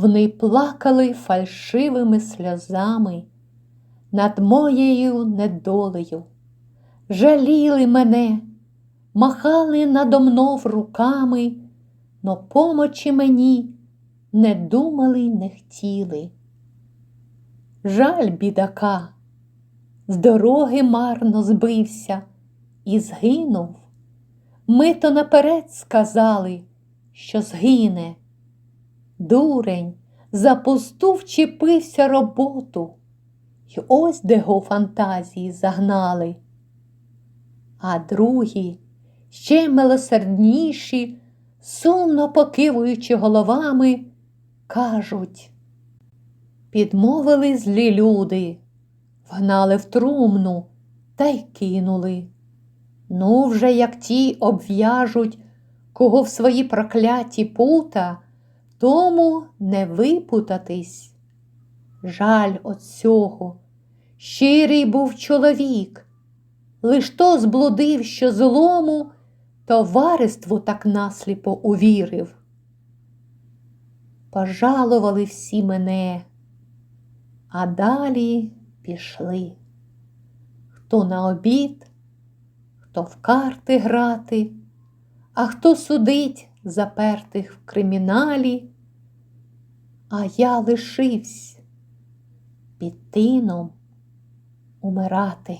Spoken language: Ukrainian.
Вони плакали фальшивими сльозами над моєю недолею, жаліли мене, махали надо мнов руками, но помочі мені не думали, не хотіли. Жаль бідака, з дороги марно збився і згинув. Ми то наперед сказали, що згине. Дурень за пусту вчепився роботу, й ось де го фантазії загнали. А другі, ще милосердніші, сумно покивуючи головами, кажуть, підмовили злі люди, вгнали в трумну та й кинули. Ну, вже як ті обв'яжуть, кого в свої прокляті пута, тому не випутатись. Жаль от цього, щирий був чоловік, лиш то зблудив, що злому товариству так насліпо увірив. Пожалували всі мене, а далі пішли. Хто на обід, хто в карти грати, а хто судить запертих в криміналі, а я лишився під тином умирати.